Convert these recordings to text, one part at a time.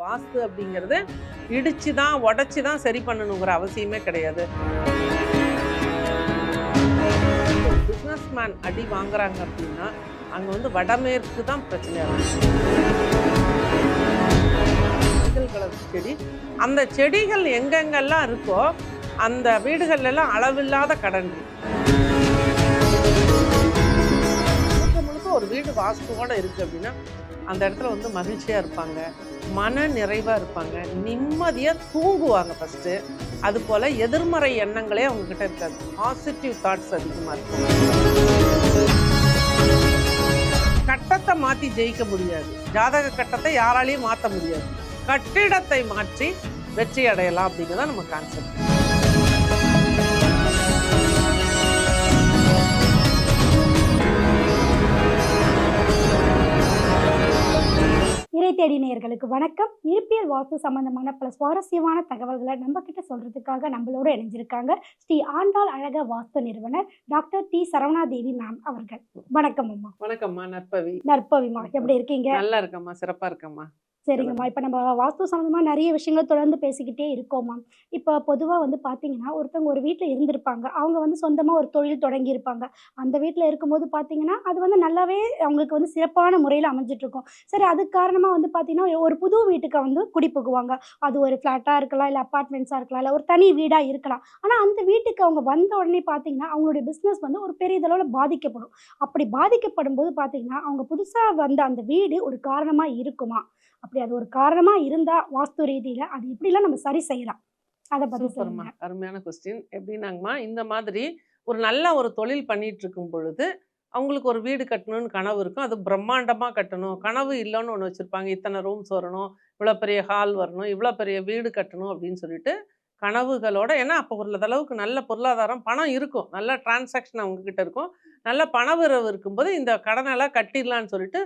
வாஸ்து அப்படிங்கிறது இடிச்சு தான் உடச்சி தான் சரி பண்ணணுங்கிற அவசியமே கிடையாது. பிஸ்னஸ் மேன் அடி வாங்குறாங்க அப்படின்னா அங்கே வந்து வடமேற்கு தான் பிரச்சனையாக கலர் செடி. அந்த செடிகள் எங்கெங்கெல்லாம் இருக்கோ அந்த வீடுகள்ல எல்லாம் அளவில்லாத கடன். முழுக்க முழுக்க ஒரு வீடு வாஸ்துவோட இருக்கு அப்படின்னா அந்த இடத்துல வந்து மகிழ்ச்சியா இருப்பாங்க. மன நிறைவாக இருப்பாங்க. நிம்மதியாக தூங்குவாங்க ஃபஸ்ட்டு அது போல் எதிர்மறை எண்ணங்களே அவங்கக்கிட்ட இருக்காது. பாசிட்டிவ் தாட்ஸ் அதிகமாக இருக்கும். கட்டத்தை மாற்றி ஜெயிக்க முடியாது. ஜாதக கட்டத்தை யாராலையும் மாற்ற முடியாது. கட்டிடத்தை மாற்றி வெற்றி அடையலாம் அப்படிங்கிறத நம்ம கான்செப்ட் இறை தேடி நேயர்களுக்கு வணக்கம். இருப்பியல் வாஸ்து சம்பந்தமான பல சுவாரஸ்யமான தகவல்களை நம்ம கிட்ட சொல்றதுக்காக நம்மளோட இணைஞ்சிருக்காங்க ஸ்ரீ ஆண்டாள் அழக வாஸ்து நிறுவனர் டாக்டர் டி சரவணாதேவி மேம் அவர்கள். வணக்கம் அம்மா. வணக்கம்மா நற்பவி. நற்பவிமா எப்படி இருக்கீங்க? நல்லா இருக்கம்மா சிறப்பா இருக்கம்மா. சரிங்கம்மா. இப்போ நம்ம வாஸ்து சம்மந்தமாக நிறைய விஷயங்கள் தொடர்ந்து பேசிக்கிட்டே இருக்கோம்மா. இப்போ பொதுவாக வந்து பார்த்தீங்கன்னா ஒருத்தவங்க ஒரு வீட்டில் இருந்திருப்பாங்க. அவங்க வந்து சொந்தமாக ஒரு தொழில் தொடங்கியிருப்பாங்க. அந்த வீட்டில் இருக்கும்போது பார்த்தீங்கன்னா அது வந்து நல்லாவே அவங்களுக்கு வந்து சிறப்பான முறையில் அமைஞ்சிட்ருக்கும். சரி அதுக்கு காரணமாக வந்து பார்த்தீங்கன்னா ஒரு புது வீட்டுக்கு வந்து குடி புகுவாங்க. அது ஒரு ஃப்ளாட்டாக இருக்கலாம் இல்லை அப்பார்ட்மெண்ட்ஸாக இருக்கலாம் இல்லை ஒரு தனி வீடாக இருக்கலாம். ஆனால் அந்த வீட்டுக்கு அவங்க வந்த உடனே பார்த்தீங்கன்னா அவங்களுடைய பிஸ்னஸ் வந்து ஒரு பெரிய அளவில் பாதிக்கப்படும். அப்படி பாதிக்கப்படும் போது பார்த்தீங்கன்னா அவங்க புதுசாக வந்த அந்த வீடு ஒரு காரணமாக இருக்குமா? அப்படி அது ஒரு காரணமா இருந்தா வாஸ்து ரீதியில அது எப்படிலாம் நம்ம சரி செய்யலாம்? அதை பத்தி சூப்பர்மா. சொல்லுங்க. அருமையான கொஸ்டின் எப்படின்னாங்கம்மா இந்த மாதிரி ஒரு நல்ல ஒரு தொழில் பண்ணிட்டு இருக்கும் பொழுது அவங்களுக்கு ஒரு வீடு கட்டணும்னு கனவு இருக்கும். அது பிரம்மாண்டமாக கட்டணும். கனவு இல்லைன்னு ஒன்று வச்சுருப்பாங்க. இத்தனை ரூம்ஸ் வரணும் இவ்வளோ பெரிய ஹால் வரணும் இவ்வளோ பெரிய வீடு கட்டணும் அப்படின்னு சொல்லிட்டு கனவுகளோட ஏன்னா அப்போ ஒரு அளவுக்கு நல்ல பொருளாதாரம் பணம் இருக்கும். நல்ல டிரான்சாக்ஷன் அவங்க கிட்ட இருக்கும். நல்ல பணவரவு இருக்கும்போது இந்த கடனெல்லாம் கட்டிடலான்னு சொல்லிட்டு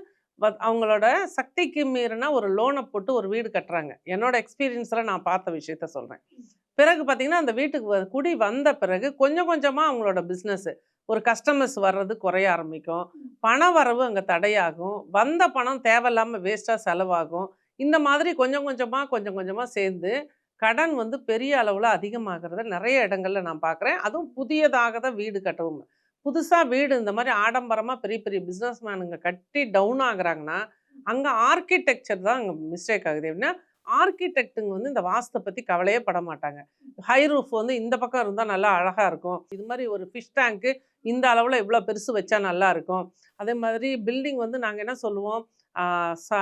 அவங்களோட சக்திக்கு மீறினா ஒரு லோனை போட்டு ஒரு வீடு கட்டுறாங்க. என்னோட எக்ஸ்பீரியன்ஸில் நான் பார்த்த விஷயத்த சொல்கிறேன் பிறகு பார்த்தீங்கன்னா அந்த வீட்டுக்கு குடி வந்த பிறகு கொஞ்சம் கொஞ்சமாக அவங்களோட பிஸ்னஸ்ஸு ஒரு கஸ்டமர்ஸ் வர்றது குறைய ஆரம்பிக்கும். பண வரவு அங்கே தடையாகும். வந்த பணம் தேவையில்லாமல் வேஸ்ட்டாக செலவாகும். இந்த மாதிரி கொஞ்சம் கொஞ்சமாக கொஞ்சம் கொஞ்சமாக சேர்ந்து கடன் வந்து பெரிய அளவில் அதிகமாகிறத நிறைய இடங்களில் நான் பார்க்குறேன் அதுவும் புதியதாக தான் வீடு கட்டவும். புதுசாக வீடு இந்த மாதிரி ஆடம்பரமாக பெரிய பெரிய பிஸ்னஸ் மேனுங்க கட்டி டவுன் ஆகுறாங்கன்னா அங்கே ஆர்கிடெக்சர் தான் அங்கே மிஸ்டேக் ஆகுது. எப்படின்னா ஆர்கிடெக்டுங்க வந்து இந்த வாஸ்தை பற்றி கவலையே பட மாட்டாங்க. ஹை ரூஃப் வந்து இந்த பக்கம் இருந்தால் நல்லா அழகாக இருக்கும். இது மாதிரி ஒரு ஃபிஷ் டேங்க்கு இந்த அளவில் இவ்வளோ பெருசு வச்சா நல்லா இருக்கும். அதே மாதிரி பில்டிங் வந்து நாங்கள் என்ன சொல்லுவோம்?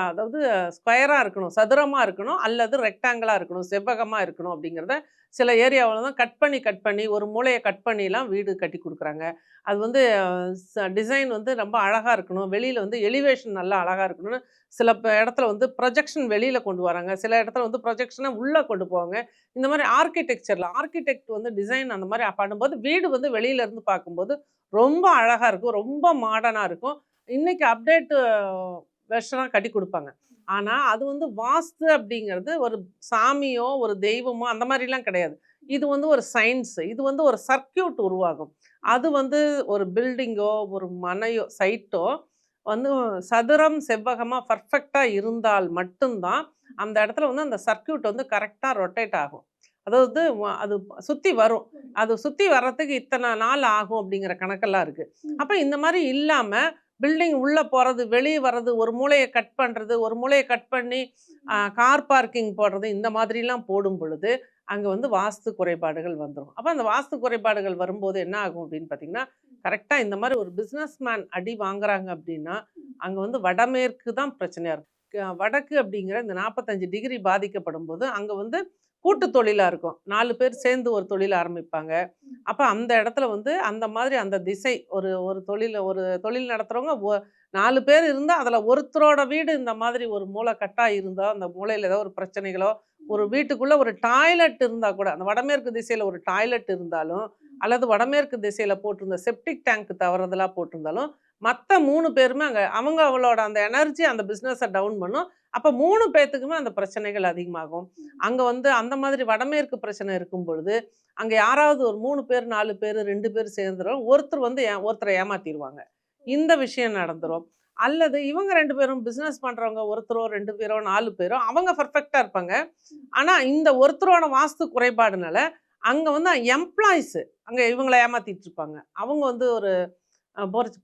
அதாவது ஸ்கொயராக இருக்கணும் சதுரமாக இருக்கணும் அல்லது ரெக்டாங்கிளாக இருக்கணும் செவ்வகமாக இருக்கணும் அப்படிங்கிறத சில ஏரியாவில் தான் கட் பண்ணி கட் பண்ணி ஒரு மூலையை கட் பண்ணிலாம் வீடு கட்டி கொடுக்குறாங்க. அது வந்து டிசைன் வந்து ரொம்ப அழகாக இருக்கணும். வெளியில் வந்து எலிவேஷன் நல்லா அழகாக இருக்கணும்னு சில ப- இடத்துல வந்து ப்ரொஜெக்ஷன் வெளியில் கொண்டு வராங்க. சில இடத்துல வந்து ப்ரொஜெக்ஷனை உள்ளே கொண்டு போவாங்க. இந்த மாதிரி ஆர்கிடெக்சரில் ஆர்கிடெக்ட் வந்து டிசைன் அந்த மாதிரி பண்ணும்போது வீடு வந்து வெளியிலேருந்து பார்க்கும்போது ரொம்ப அழகாக இருக்கும் ரொம்ப மாடர்னாக இருக்கும். இன்றைக்கி அப்டேட்டு வெர்ஷனாக கட்டி கொடுப்பாங்க. ஆனால் அது வந்து வாஸ்து அப்படிங்கிறது ஒரு சாமியோ ஒரு தெய்வமோ அந்த மாதிரிலாம் கிடையாது. இது வந்து ஒரு சயின்ஸ் இது வந்து ஒரு சர்க்கியூட் உருவாகும். அது வந்து ஒரு பில்டிங்கோ ஒரு மனையோ சைட்டோ வந்து சதுரம் செவ்வகமாக பர்ஃபெக்டாக இருந்தால் மட்டும்தான் அந்த இடத்துல வந்து அந்த சர்க்கியூட் வந்து கரெக்டாக ரொட்டேட் ஆகும். அதாவது அது சுற்றி வரும். அது சுற்றி வர்றதுக்கு இத்தனை நாள் ஆகும் அப்படிங்கிற கணக்கெல்லாம் இருக்குது அப்போ இந்த மாதிரி இல்லாமல் பில்டிங் உள்ளே போகிறது வெளியே வர்றது ஒரு மூலையை கட் பண்ணுறது ஒரு மூலையை கட் பண்ணி கார் பார்க்கிங் போடுறது இந்த மாதிரிலாம் போடும் பொழுது அங்கே வந்து வாஸ்து குறைபாடுகள் வந்துடும் அப்போ அந்த வாஸ்து குறைபாடுகள் வரும்போது என்ன ஆகும் அப்படின்னு பார்த்தீங்கன்னா கரெக்டாக இந்த மாதிரி ஒரு பிஸ்னஸ்மேன் அடி வாங்குறாங்க அப்படின்னா அங்கே வந்து வடமேற்கு தான் பிரச்சனையாக இருக்கும். வடக்கு அப்படிங்கிற இந்த நாற்பத்தஞ்சு டிகிரி பாதிக்கப்படும் போது அங்கே வந்து கூட்டு தொழிலாக இருக்கும். நாலு பேர் சேர்ந்து ஒரு தொழில் ஆரம்பிப்பாங்க. அப்போ அந்த இடத்துல வந்து அந்த மாதிரி அந்த திசை ஒரு ஒரு தொழில் ஒரு தொழில் நடத்துகிறவங்க நாலு பேர் இருந்தால் அதில் ஒருத்தரோட வீடு இந்த மாதிரி ஒரு மூளை கட்டாக இருந்தால் அந்த மூலையில் ஏதோ ஒரு பிரச்சனைகளோ ஒரு வீட்டுக்குள்ளே ஒரு டாய்லெட் இருந்தால் கூட அந்த வடமேற்கு திசையில் ஒரு டாய்லெட் இருந்தாலும் அல்லது வடமேற்கு திசையில் போட்டிருந்த செப்டிக் டேங்க் தவறுதலாக போட்டிருந்தாலும் மற்ற மூணு பேருமே அங்கே அவங்க அவளோட அந்த எனர்ஜி அந்த பிஸ்னஸை டவுன் பண்ணும். அப்போ மூணு பேர்த்துக்குமே அந்த பிரச்சனைகள் அதிகமாகும். அங்கே வந்து அந்த மாதிரி வடமேற்கு பிரச்சனை இருக்கும் பொழுது அங்கே யாராவது ஒரு மூணு பேர் நாலு பேர் ரெண்டு பேர் சேர்ந்துடும் ஒருத்தர் வந்து ஏ- ஒருத்தரை ஏமாத்திடுவாங்க இந்த விஷயம் நடந்துரும். அல்லது இவங்க ரெண்டு பேரும் பிஸ்னஸ் பண்றவங்க ஒருத்தரோ ரெண்டு பேரோ நாலு பேரோ அவங்க பர்ஃபெக்டா இருப்பாங்க. ஆனா இந்த ஒருத்தரோட வாஸ்து குறைபாடுனால அங்க வந்து எம்ப்ளாயிஸ் அங்க இவங்களை ஏமாத்திட்டு இருப்பாங்க. அவங்க வந்து ஒரு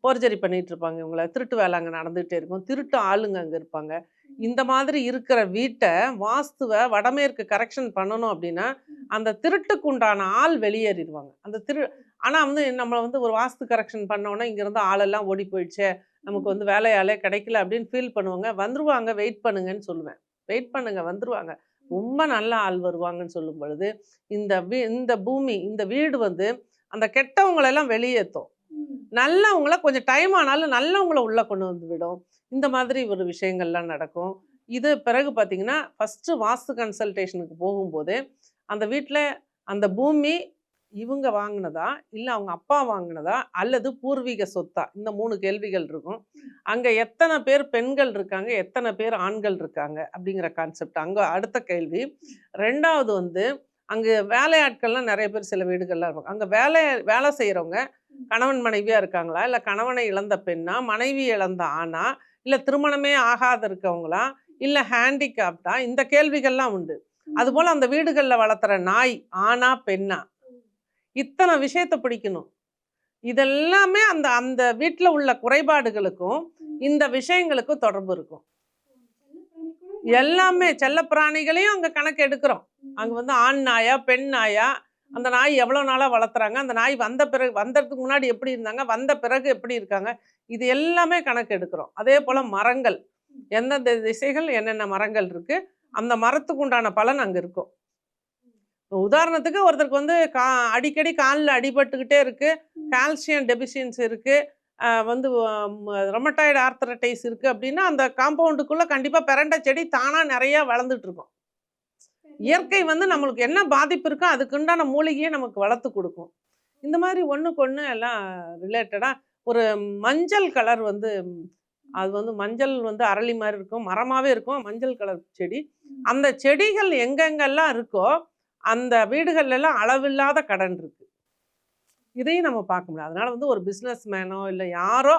போர்ஜரி பண்ணிட்டு இருப்பாங்க இவங்கள. திருட்டு வேலை அங்கே நடந்துகிட்டே இருக்கும். திருட்டு ஆளுங்க அங்கே இருப்பாங்க. இந்த மாதிரி இருக்கிற வீட்டை வாஸ்துவை வடமேற்கு கரெக்ஷன் பண்ணணும் அப்படின்னா அந்த திருட்டுக்கு உண்டான ஆள் வெளியேறிடுவாங்க. அந்த திரு ஆனால் வந்து நம்ம வந்து ஒரு வாஸ்து கரெக்ஷன் பண்ணோன்னா இங்கேருந்து ஆளெல்லாம் ஓடி போயிடுச்சே நமக்கு வந்து வேலையாலே கிடைக்கல அப்படின்னு ஃபீல் பண்ணுவாங்க. வந்துருவாங்க வெயிட் பண்ணுங்கன்னு சொல்லுவேன். வெயிட் பண்ணுங்க வந்துருவாங்க. ரொம்ப நல்ல ஆள் வருவாங்கன்னு சொல்லும் பொழுது இந்த வீ இந்த பூமி இந்த வீடு வந்து அந்த கெட்டவங்களெல்லாம் வெளியேற்றும். நல்லவங்கள கொஞ்சம் டைம் ஆனாலும் நல்லவங்கள உள்ளே கொண்டு வந்து விடும். இந்த மாதிரி ஒரு விஷயங்கள்லாம் நடக்கும். இது பிறகு பார்த்திங்கன்னா ஃபஸ்ட்டு வாஸ்து கன்சல்டேஷனுக்கு போகும்போது அந்த வீட்டில் அந்த பூமி இவங்க வாங்கினதா? இல்லை அவங்க அப்பா வாங்கினதா? அல்லது பூர்வீக சொத்தா? இந்த மூணு கேள்விகள் இருக்கும். அங்கே எத்தனை பேர் பெண்கள் இருக்காங்க? எத்தனை பேர் ஆண்கள் இருக்காங்க? அப்படிங்கிற கான்செப்ட் அங்கே அடுத்த கேள்வி. ரெண்டாவது வந்து அங்கே வேலையாட்கள்லாம் நிறைய பேர் சில வீடுகள்லாம் இருக்கும். அங்கே வேலை வேலை செய்கிறவங்க கணவன் மனைவியாக இருக்காங்களா? இல்லை கணவனை இழந்த பெண்ணா? மனைவி இழந்த ஆணா? இல்லை திருமணமே ஆகாத இருக்கவங்களா இல்லை ஹேண்டிகேப்டா? இந்த கேள்விகள்லாம் உண்டு. அதுபோல் அந்த வீடுகளில் வளர்த்துற நாய் ஆணா பெண்ணா? இத்தனை விஷயத்தை பிடிக்கணும். இதெல்லாமே அந்த அந்த வீட்டில் உள்ள குறைபாடுகளுக்கும் இந்த விஷயங்களுக்கும் தொடர்பு இருக்கும். எல்லாமே செல்ல பிராணிகளையும் அங்கே கணக்கு எடுக்கிறோம். அங்கே வந்து ஆண் நாயா பெண் நாயா? அந்த நாய் எவ்வளோ நாளாக வளர்த்துறாங்க? அந்த நாய் வந்த பிறகு வந்ததுக்கு முன்னாடி எப்படி இருந்தாங்க? வந்த பிறகு எப்படி இருக்காங்க? இது எல்லாமே கணக்கு எடுக்கிறோம். அதே போல் மரங்கள். எந்தெந்த திசைகள்? என்னென்ன மரங்கள் இருக்குது அந்த மரத்துக்கு உண்டான பலன் அங்கே இருக்கும். உதாரணத்துக்கு ஒருத்தருக்கு வந்து கா அடிக்கடி காலில் அடிபட்டுக்கிட்டே இருக்குது கால்சியம் டெபிஷியன்சி இருக்குது வந்து ரொமட்டாய்டு ஆர்த்தரட்டைஸ் இருக்குது அப்படின்னா அந்த காம்பவுண்டுக்குள்ளே கண்டிப்பாக பிரண்ட செடி தானாக நிறையா வளர்ந்துட்டு இருக்கும். இயற்கை வந்து நம்மளுக்கு என்ன பாதிப்பு இருக்கோ அதுக்குண்டான மூலிகையை நமக்கு வளர்த்து கொடுக்கும். இந்த மாதிரி ஒன்றுக்கு ஒன்று எல்லாம் ரிலேட்டடாக ஒரு மஞ்சள் கலர் வந்து அது வந்து மஞ்சள் வந்து அரளி மாதிரி இருக்கும் மரமாகவே இருக்கும் மஞ்சள் கலர் செடி. அந்த செடிகள் எங்கெங்கெல்லாம் இருக்கோ அந்த வீடுகள்லாம் அளவில்லாத கடன் இருக்குது இதையும் நம்ம பார்க்க முடியாது அதனால் வந்து ஒரு பிஸ்னஸ் மேனோ இல்லை யாரோ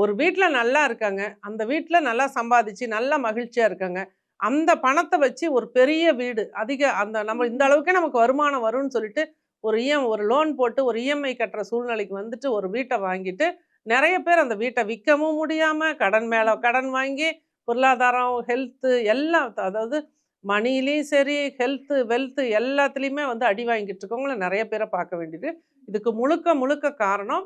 ஒரு வீட்டில் நல்லா இருக்காங்க. அந்த வீட்டில் நல்லா சம்பாதிச்சு நல்லா மகிழ்ச்சியாக இருக்காங்க. அந்த பணத்தை வச்சு ஒரு பெரிய வீடு அதிக அந்த நம்ம இந்த அளவுக்கே நமக்கு வருமானம் வரும்னு சொல்லிட்டு ஒரு இஎம் ஒரு லோன் போட்டு ஒரு இஎம்ஐ கட்டுற சூழ்நிலைக்கு வந்துட்டு ஒரு வீட்டை வாங்கிட்டு நிறைய பேர் அந்த வீட்டை விற்கவும் முடியாமல் கடன் மேலே கடன் வாங்கி பொருளாதாரம் ஹெல்த்து எல்லாம் அதாவது மணிலையும் சரி ஹெல்த்து வெல்த்து எல்லாத்துலேயுமே வந்து அடி வாங்கிட்டு இருக்கவங்கள நிறைய பேரை பார்க்க வேண்டியது. இதுக்கு முழுக்க முழுக்க காரணம்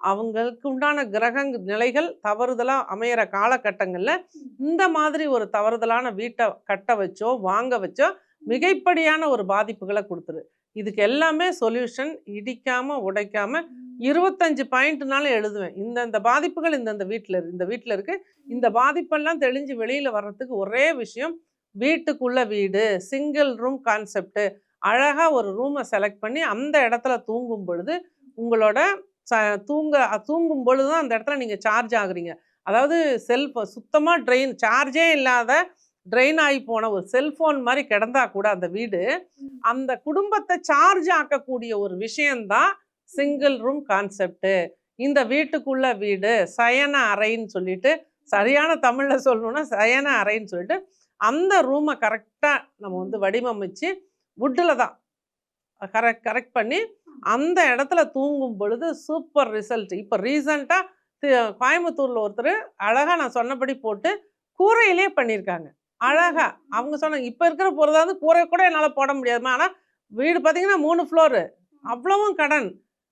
அவங்களுக்கு உண்டான கிரக நிலைகள் தவறுதலாக அமையிற காலகட்டங்களில் இந்த மாதிரி ஒரு தவறுதலான வீட்டை கட்ட வச்சோ வாங்க வச்சோ மிகைப்படியான ஒரு பாதிப்புகளை கொடுத்துரு. இதுக்கு எல்லாமே சொல்யூஷன் இடிக்காமல் உடைக்காம இருபத்தஞ்சு பாயிண்ட்னாலும் எழுதுவேன். இந்தந்த பாதிப்புகள் இந்தந்த வீட்டில் இந்த வீட்டில் இருக்குது இந்த பாதிப்பெல்லாம் தெளிஞ்சு வெளியில் வர்றதுக்கு ஒரே விஷயம் வீட்டுக்குள்ள வீடு சிங்கிள் ரூம் கான்செப்ட் அழகாக ஒரு ரூமை செலக்ட் பண்ணி அந்த இடத்துல தூங்கும் பொழுது உங்களோட ச தூங்க தூங்கும் பொழுது தான் அந்த இடத்துல நீங்கள் சார்ஜ் ஆகுறீங்க. அதாவது செல்ஃபோ சுத்தமாக ட்ரெயின் சார்ஜே இல்லாத ட்ரெயின் ஆகி போன ஒரு செல்ஃபோன் மாதிரி கிடந்தா கூட அந்த வீடு அந்த குடும்பத்தை சார்ஜ் ஆக்கக்கூடிய ஒரு விஷயம்தான் சிங்கிள் ரூம் கான்செப்ட் இந்த வீட்டுக்குள்ள வீடு சயன அறைன்னு சொல்லிட்டு சரியான தமிழில் சொல்லணும்னா சயன அறைன்னு சொல்லிட்டு அந்த ரூமை கரெக்டாக நம்ம வந்து வடிவமைச்சு வுட்டில் தான் கரெக்ட் கரெக்ட் பண்ணி அந்த இடத்துல தூங்கும் பொழுது சூப்பர் ரிசல்ட். இப்போ ரீசண்டாக கோயம்புத்தூரில் ஒருத்தர் அழகாக நான் சொன்னபடி போட்டு கூரையிலே பண்ணியிருக்காங்க அழகா. அவங்க சொன்னாங்க இப்போ இருக்கிற பொருளாவது கூரை கூட என்னால் போட முடியாதுமா? ஆனால் வீடு பார்த்தீங்கன்னா மூணு ஃப்ளோரு அவ்வளவும் கடன்.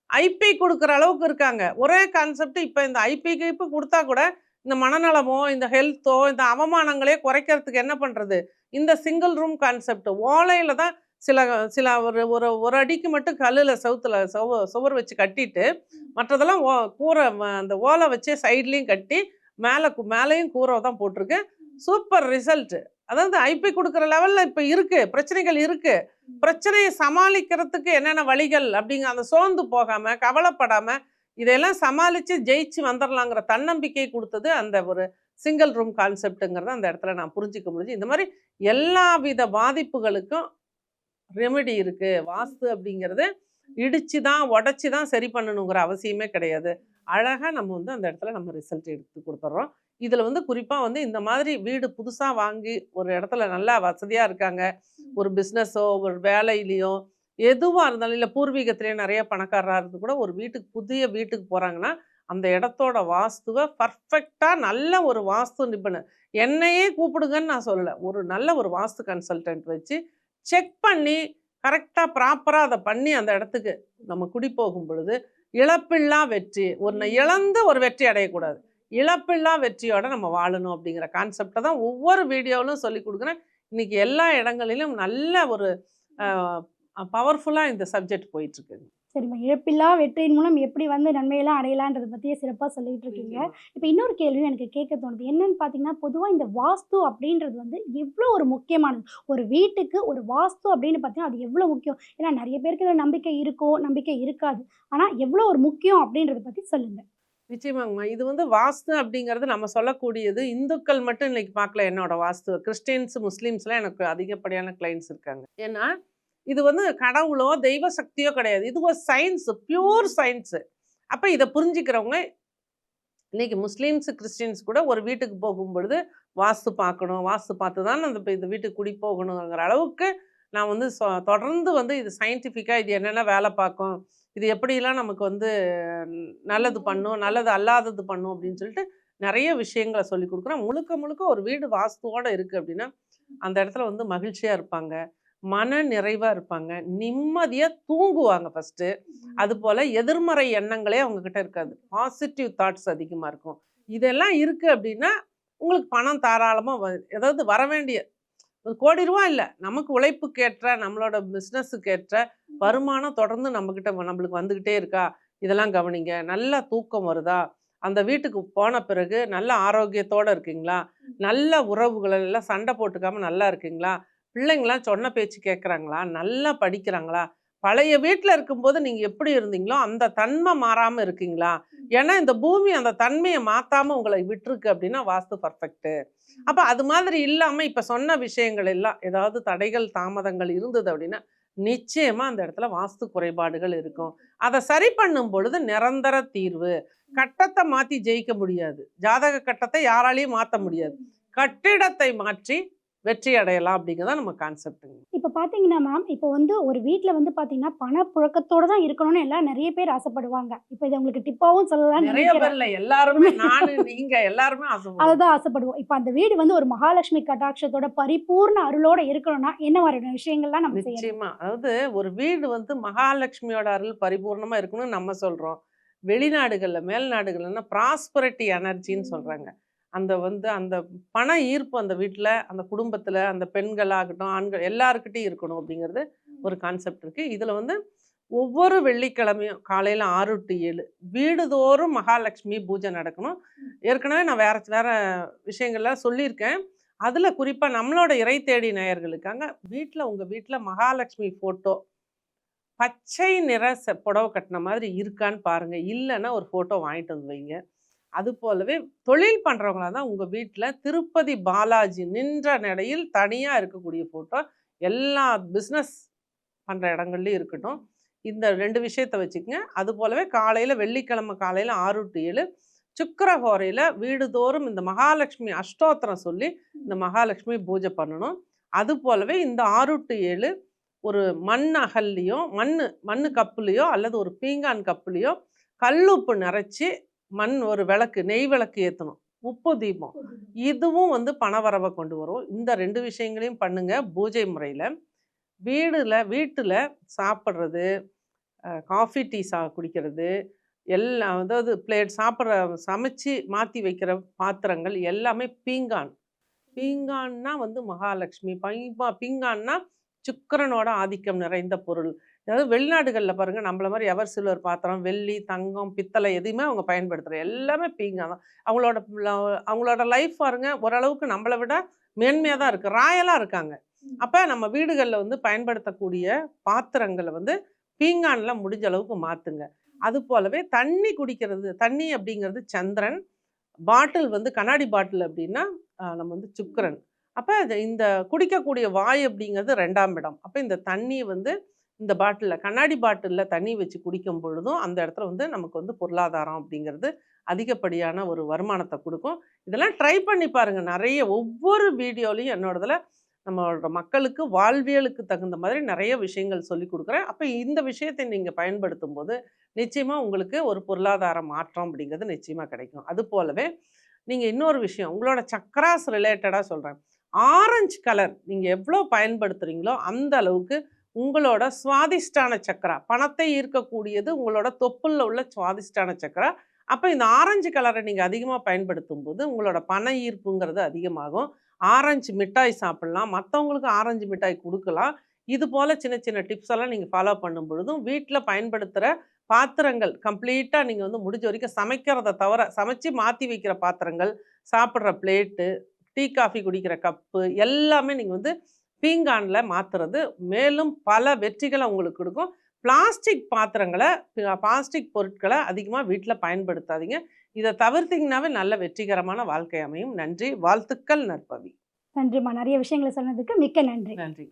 ஐபி கொடுக்குற அளவுக்கு இருக்காங்க. ஒரே கான்செப்ட் இப்போ இந்த ஐபிக்கு இப்போ கொடுத்தா கூட இந்த மனநலமோ இந்த ஹெல்த்தோ இந்த அவமானங்களே குறைக்கிறதுக்கு என்ன பண்ணுறது இந்த சிங்கிள் ரூம் கான்செப்ட் ஓலையில் தான் சில சில ஒரு ஒரு ஒரு அடிக்கு மட்டும் கல்லில் செவுத்துல சுவ சுவர் வச்சு கட்டிட்டு மற்றதெல்லாம் ஓ கூரை அந்த ஓலை வச்சே சைட்லேயும் கட்டி மேலே மேலேயும் கூரை தான் போட்டிருக்கு. Super result. அதாவது ஐபி கொடுக்குற லெவலில் இப்போ இருக்கு பிரச்சனைகள் இருக்கு. பிரச்சனையை சமாளிக்கிறதுக்கு என்னென்ன வழிகள் அப்படிங்க அந்த சோர்ந்து போகாமல் கவலைப்படாமல் இதையெல்லாம் சமாளித்து ஜெயிச்சு வந்துடலாங்கிற தன்னம்பிக்கை கொடுத்தது அந்த ஒரு சிங்கிள் ரூம் கான்செப்ட்டுங்கிறத அந்த இடத்துல நான் புரிஞ்சிக்க முடிஞ்சு இந்த மாதிரி எல்லா வித பாதிப்புகளுக்கும் ரெமெடி இருக்குது வாஸ்து அப்படிங்கிறது இடித்து தான் உடச்சி தான் சரி பண்ணணுங்கிற அவசியமே கிடையாது. அழகாக நம்ம வந்து அந்த இடத்துல நம்ம ரிசல்ட் எடுத்து கொடுத்துட்றோம் இதில் வந்து குறிப்பாக வந்து இந்த மாதிரி வீடு புதுசாக வாங்கி ஒரு இடத்துல நல்லா வசதியாக இருக்காங்க. ஒரு பிஸ்னஸோ ஒரு வேலையிலையோ எதுவாக இருந்தாலும் இல்லை பூர்வீகத்திலேயே நிறைய பணக்காரராக இருந்து கூட ஒரு வீட்டுக்கு புதிய வீட்டுக்கு போகிறாங்கன்னா அந்த இடத்தோட வாஸ்துவை பர்ஃபெக்டாக நல்ல ஒரு வாஸ்து நிபுணர். என்னையே கூப்பிடுங்கன்னு நான் சொல்லலை. ஒரு நல்ல ஒரு வாஸ்து கன்சல்டன்ட் வச்சு செக் பண்ணி கரெக்டாக ப்ராப்பராக அதை பண்ணி அந்த இடத்துக்கு நம்ம குடி போகும் பொழுது இழப்பில்லா வெற்றி. ஒன்று இழந்து ஒரு வெற்றி அடையக்கூடாது. இழப்பில்லா வெற்றியோட நம்ம வாழணும் அப்படிங்கிற கான்செப்டை தான் ஒவ்வொரு வீடியோவிலும் சொல்லி கொடுக்குறேன். இன்னைக்கு எல்லா இடங்களிலும் நல்ல ஒரு பவர்ஃபுல்லாக இந்த சப்ஜெக்ட் போயிட்டு இருக்குது சரிம்மா. இழப்பில்லா வெற்றியின் மூலம் எப்படி வந்து நன்மையெல்லாம் அடையலான்றதை பற்றியே சிறப்பாக சொல்லிட்டு இருக்கீங்க. இப்போ இன்னொரு கேள்வியும் எனக்கு கேட்க தோணுது. என்னன்னு பார்த்தீங்கன்னா பொதுவாக இந்த வாஸ்து அப்படின்றது வந்து எவ்வளோ ஒரு முக்கியமானது? ஒரு வீட்டுக்கு ஒரு வாஸ்து அப்படின்னு பார்த்தீங்கன்னா அது எவ்வளோ முக்கியம்? ஏன்னா நிறைய பேருக்கு நம்பிக்கை இருக்கும் நம்பிக்கை இருக்காது. ஆனால் எவ்வளோ ஒரு முக்கியம் அப்படின்றத பற்றி சொல்லுங்க. நிச்சயமாங்கம்மா. இது வந்து வாஸ்து அப்படிங்கிறது நம்ம சொல்லக்கூடியது இந்துக்கள் மட்டும் இன்னைக்கு பார்க்கல என்னோட வாஸ்து கிறிஸ்டியன்ஸ் முஸ்லீம்ஸ்லாம் எனக்கு அதிகப்படியான கிளைண்ட்ஸ் இருக்காங்க. ஏன்னா இது வந்து கடவுளோ தெய்வ சக்தியோ கிடையாது. இது ஒரு சயின்ஸு பியூர் சயின்ஸு அப்போ இதை புரிஞ்சுக்கிறவங்க இன்னைக்கு முஸ்லீம்ஸு கிறிஸ்டின்ஸ் கூட ஒரு வீட்டுக்கு போகும் பொழுது வாஸ்து பார்க்கணும். வாஸ்து பார்த்து தான் அந்த இந்த வீட்டுக்கு குடி போகணுங்கிற அளவுக்கு நான் வந்து தொடர்ந்து வந்து இது சயின்டிஃபிக்காக இது என்னென்ன வேலை பார்க்கும் இது எப்படிலாம் நமக்கு வந்து நல்லது பண்ணும் நல்லது அல்லாதது பண்ணும் அப்படின்னு சொல்லிட்டு நிறைய விஷயங்களை சொல்லி கொடுக்குறேன். முழுக்க முழுக்க ஒரு வீடு வாஸ்துவோடு இருக்குது அப்படின்னா அந்த இடத்துல வந்து மகிழ்ச்சியாக இருப்பாங்க. மன நிறைவாக இருப்பாங்க. நிம்மதியாக தூங்குவாங்க ஃபஸ்ட்டு அதுபோல் எதிர்மறை எண்ணங்களே அவங்கக்கிட்ட இருக்காது. பாசிட்டிவ் தாட்ஸ் அதிகமாக இருக்கும். இதெல்லாம் இருக்குது அப்படின்னா உங்களுக்கு பணம் தாராளமாக ஏதாவது வர வேண்டிய ஒரு கோடி ரூபா இல்லை. நமக்கு உழைப்புக்கு ஏற்ற நம்மளோட பிஸ்னஸுக்கு ஏற்ற வருமானம் தொடர்ந்து நம்மக்கிட்ட நம்மளுக்கு வந்துக்கிட்டே இருக்கா? இதெல்லாம் கவனிங்க. நல்லா தூக்கம் வருதா? அந்த வீட்டுக்கு போன பிறகு நல்ல ஆரோக்கியத்தோடு இருக்கீங்களா? நல்ல உறவுகள் எல்லாம் சண்டை போட்டுக்காம நல்லா இருக்கீங்களா? பிள்ளைங்களாம் சொன்ன பேச்சு கேட்குறாங்களா நல்லா படிக்கிறாங்களா? பழைய வீட்டில் இருக்கும்போது நீங்கள் எப்படி இருந்தீங்களோ அந்த தன்மை மாறாமல் இருக்கீங்களா? ஏன்னா இந்த பூமி அந்த தன்மையை மாற்றாமல் உங்களை விட்டுருக்கு அப்படின்னா வாஸ்து பர்ஃபெக்ட்டு அப்போ அது மாதிரி இல்லாமல் இப்போ சொன்ன விஷயங்கள் எல்லாம் ஏதாவது தடைகள் தாமதங்கள் இருந்தது அப்படின்னா நிச்சயமாக அந்த இடத்துல வாஸ்து குறைபாடுகள் இருக்கும். அதை சரி பண்ணும் பொழுது நிரந்தர தீர்வு. கட்டத்தை மாற்றி ஜெயிக்க முடியாது. ஜாதக கட்டத்தை யாராலையும் மாற்ற முடியாது. கட்டிடத்தை மாற்றி வெற்றி அடையலாம் அப்படிங்கிறதா நம்ம கான்செப்ட்டுங்க இப்போ பார்த்தீங்கன்னா மேம் இப்போ வந்து ஒரு வீட்டில் வந்து பார்த்தீங்கன்னா பணப்புழக்கத்தோட தான் இருக்கணும்னு எல்லாம் நிறைய பேர் ஆசைப்படுவாங்க. இப்போ இதை உங்களுக்கு டிப்பாவும் சொல்லலாம்னு நிறைய பேர் இல்லை எல்லாருமே நானு நீங்க எல்லாருமே ஆசைப்படுவோம். அதுதான் ஆசைப்படுவோம். இப்போ அந்த வீடு வந்து ஒரு மகாலட்சுமி கட்டாட்சத்தோட பரிபூர்ண அருளோட இருக்கணும்னா என்ன மாதிரியான விஷயங்கள்லாம் நம்ம நிச்சயமா. அதாவது ஒரு வீடு வந்து மகாலட்சுமியோட அருள் பரிபூர்ணமா இருக்கணும்னு நம்ம சொல்றோம். வெளிநாடுகள்ல மேல்நாடுகள்னா ப்ராஸ்பரிட்டி எனர்ஜின்னு சொல்றாங்க. அந்த வந்து அந்த பண ஈர்ப்பு அந்த வீட்டில் அந்த குடும்பத்தில் அந்த பெண்களாகட்டும் ஆண்கள் எல்லாருக்கிட்டையும் இருக்கணும் அப்படிங்கிறது ஒரு கான்செப்ட் இருக்குது இதில் வந்து ஒவ்வொரு வெள்ளிக்கிழமையும் காலையில் ஆறு டு ஏழு வீடுதோறும் மகாலட்சுமி பூஜை நடக்கணும். ஏற்கனவே நான் வேற வேற விஷயங்கள்லாம் சொல்லியிருக்கேன். அதில் குறிப்பாக நம்மளோட இறை தேடி நேயர்களுக்காக வீட்டில் உங்கள் வீட்டில் மகாலட்சுமி ஃபோட்டோ பச்சை நிற புடவை கட்டின மாதிரி இருக்கான்னு பாருங்க. இல்லைன்னா ஒரு ஃபோட்டோ வாங்கிட்டு வந்து வைங்க. அது போலவே தொழில் பண்ணுறவங்களா தான் உங்கள் வீட்டில் திருப்பதி பாலாஜி நின்ற நிலையில் தனியாக இருக்கக்கூடிய ஃபோட்டோ எல்லா பிஸ்னஸ் பண்ணுற இடங்கள்லையும் இருக்கட்டும். இந்த ரெண்டு விஷயத்தை வச்சுக்கோங்க. அது போலவே காலையில் வெள்ளிக்கிழமை காலையில் ஆறு டு ஏழு சுக்கரஹோரையில் வீடுதோறும் இந்த மகாலட்சுமி அஷ்டோத்திரம் சொல்லி இந்த மகாலட்சுமி பூஜை பண்ணணும். அது போலவே இந்த ஆறு டு ஏழு ஒரு மண் அகல்லையோ மண் மண் கப்புலையோ அல்லது ஒரு பீங்கான் கப்புலையோ கல்லுப்பு நிறச்சி மண் ஒரு விளக்கு நெய் விளக்கு ஏற்றணும் உப்பு தீபம். இதுவும் வந்து பணவரவை கொண்டு வரும். இந்த ரெண்டு விஷயங்களையும் பண்ணுங்க பூஜை முறையில். வீடில் வீட்டில் சாப்பிட்றது காஃபி டீ சா குடிக்கிறது எல்லாம் அதாவது பிளேட் சாப்பிட்ற சமைச்சு மாற்றி வைக்கிற பாத்திரங்கள் எல்லாமே பீங்கான். பீங்கான்னா வந்து மகாலட்சுமி. பைபா பீங்கான்னா சுக்கிரனோட ஆதிக்கம் நிறைந்த பொருள். அதாவது வெளிநாடுகளில் பாருங்க நம்மள மாதிரி எவர் சில்வர் பாத்திரம் வெள்ளி தங்கம் பித்தளை எதையுமே அவங்க பயன்படுத்துகிற எல்லாமே பீங்கான் தான். அவங்களோட அவங்களோட லைஃப் பாருங்க ஓரளவுக்கு நம்மளை விட மேன்மையாக தான் இருக்குது ராயலாக இருக்காங்க. அப்போ நம்ம வீடுகளில் வந்து பயன்படுத்தக்கூடிய பாத்திரங்களை வந்து பீங்கானில் முடிஞ்ச அளவுக்கு மாற்றுங்க அது போலவே தண்ணி குடிக்கிறது தண்ணி அப்படிங்கிறது சந்திரன் பாட்டில் வந்து கண்ணாடி பாட்டில் அப்படின்னா நம்ம வந்து சுக்கிரன். அப்போ இந்த குடிக்கக்கூடிய வாய் அப்படிங்கிறது ரெண்டாம் இடம். அப்போ இந்த தண்ணி வந்து இந்த பாட்டிலில் கண்ணாடி பாட்டிலில் தண்ணி வச்சு குடிக்கும் பொழுதும் அந்த இடத்துல வந்து நமக்கு வந்து பொருளாதாரம் அப்படிங்கிறது அதிகப்படியான ஒரு வருமானத்தை கொடுக்கும். இதெல்லாம் ட்ரை பண்ணி பாருங்கள் நிறைய ஒவ்வொரு வீடியோலையும் என்னோடதில் நம்மளோட மக்களுக்கு வாழ்வியலுக்கு தகுந்த மாதிரி நிறைய விஷயங்கள் சொல்லி கொடுக்குறேன். அப்போ இந்த விஷயத்தை நீங்கள் பயன்படுத்தும் போது நிச்சயமாக உங்களுக்கு ஒரு பொருளாதார மாற்றம் அப்படிங்கிறது நிச்சயமாக கிடைக்கும். அது போலவே நீங்கள் இன்னொரு விஷயம் உங்களோட சக்கராஸ் ரிலேட்டடாக சொல்கிறேன் ஆரஞ்சு கலர் நீங்கள் எவ்வளோ பயன்படுத்துகிறீங்களோ அந்த அளவுக்கு உங்களோட சுவாதிஷ்டான சக்கரா பணத்தை ஈர்க்கக்கூடியது உங்களோட தொப்புளில் உள்ள சுவாதிஷ்டான சக்கரா. அப்போ இந்த ஆரஞ்சு கலரை நீங்கள் அதிகமாக பயன்படுத்தும் போது உங்களோட பண ஈர்ப்புங்கிறது அதிகமாகும். ஆரஞ்சு மிட்டாய் சாப்பிட்லாம் மற்றவங்களுக்கு ஆரஞ்சு மிட்டாய் கொடுக்கலாம். இது போல் சின்ன சின்ன டிப்ஸ் எல்லாம் நீங்கள் ஃபாலோ பண்ணும் பொழுதும் வீட்டில் பயன்படுத்துகிற பாத்திரங்கள் கம்ப்ளீட்டாக நீங்கள் வந்து முடிஞ்ச வரைக்கும் சமைக்கிறத தவிர சமைச்சு மாற்றி வைக்கிற பாத்திரங்கள் சாப்பிட்ற பிளேட்டு டீ காஃபி குடிக்கிற கப்பு எல்லாமே நீங்கள் வந்து பீங்கானில் மாற்றுறது மேலும் பல வெற்றிகளை உங்களுக்கு கொடுக்கும். பிளாஸ்டிக் பாத்திரங்களை பிளாஸ்டிக் பொருட்களை அதிகமாக வீட்டில் பயன்படுத்தாதீங்க. இதை தவிர்த்தீங்கன்னாவே நல்ல வெற்றிகரமான வாழ்க்கை அமையும். நன்றி. வாழ்த்துக்கள் நற்பவி. நன்றிம்மா. நிறைய விஷயங்களை சொன்னதுக்கு மிக்க நன்றி. நன்றி